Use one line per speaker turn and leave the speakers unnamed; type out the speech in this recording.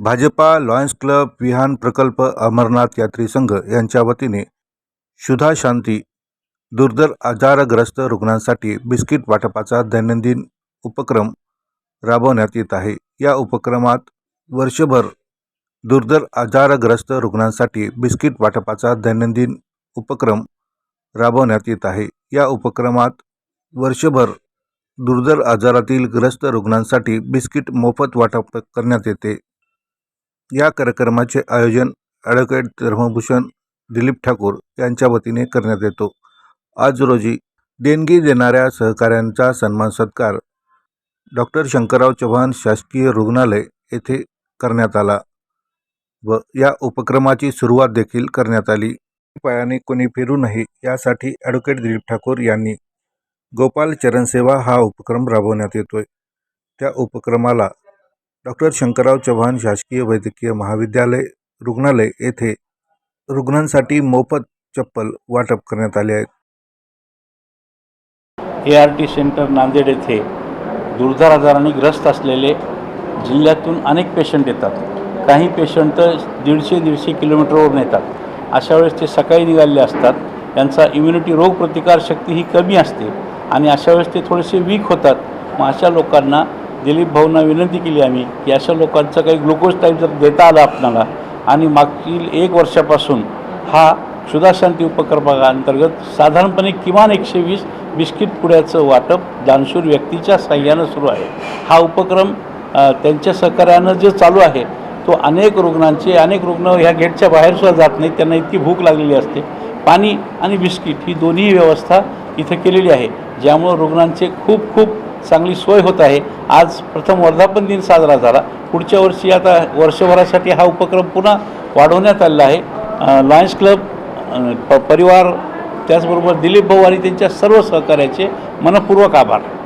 Bhajpa Lions club Vihaan प्रकल्प अमरनाथ यात्री संघ यांच्या वतीने शुधा शांती दुर्धर आजारग्रस्त रुग्णांसाठी बिस्किट वाटपाचा दैनंदिन उपक्रम राबवण्यात येत आहे. या उपक्रमात वर्षभर दुर्धर आजारग्रस्त रुग्णांसाठी बिस्किट वाटपाचा दैनंदिन उपक्रम राबवण्यात येत आहे. या उपक्रमात वर्षभर दुर्धर आजारातील ग्रस्त रुग्णांसाठी बिस्किट मोफत वाटप करण्यात येते. या कार्यक्रमाचे आयोजन ॲडव्होकेट धर्मभूषण दिलीप ठाकूर यांच्या वतीने करण्यात येतो. आज रोजी देणगी देणाऱ्या सहकाऱ्यांचा सन्मान सत्कार डॉक्टर शंकरराव चव्हाण शासकीय रुग्णालय येथे करण्यात आला व या उपक्रमाची सुरुवात देखील करण्यात आली. पायाने कोणी फिरू नये यासाठी ॲडव्होकेट दिलीप ठाकूर यांनी गोपाल चरणसेवा हा उपक्रम राबवण्यात येतोय. त्या उपक्रमाला डॉक्टर शंकरराव चव्हाण शासकीय वैद्यकीय महाविद्यालय रुग्णालय येथे रुग्णांसाठी मोफत चप्पल वाटप करण्यात आले आहेत.
A R T centre Nanded येथे दुर्धर आजाराने ग्रस्त असलेले जिल्ह्यातून अनेक पेशंट येतात. काही पेशंट दीडशे दीडशे किलोमीटरवरून येतात. अशा वेळेस ते सकाळी निघालेले असतात. त्यांचा इम्युनिटी रोगप्रतिकारशक्ती ही कमी असते आणि अशा वेळेस ते थोडेसे वीक होतात. मग अशा लोकांना दिलीप भाऊंना विनंती केली आम्ही की अशा लोकांचं काही ग्लुकोज टाईप जर देता आलं आपणाला आणि मागील एक वर्षापासून हा क्षुधाशांती उपक्रमाअंतर्गत साधारणपणे किमान एकशे वीस बिस्किट पुड्याचं वाटप दानशूर व्यक्तीच्या साह्यानं सुरू आहे. हा उपक्रम त्यांच्या सहकार्यानं जे चालू आहे तो अनेक रुग्णांचे अनेक रुग्ण ह्या गेटच्या बाहेरसुद्धा जात नाहीत त्यांना इतकी भूक लागलेली असते. पाणी आणि बिस्किट ही दोन्ही व्यवस्था इथं केलेली आहे ज्यामुळं रुग्णांचे खूप खूप चांगली सोय होत आहे. आज प्रथम वर्धापन दिन साजरा झाला. पुढच्या वर्षी आता वर्षभरासाठी हा उपक्रम पुन्हा वाढवण्यात आलेला आहे. लॉयन्स क्लब प परिवार त्याचबरोबर दिलीप भाऊ आणि त्यांच्या सर्व सहकार्याचे मनपूर्वक आभार.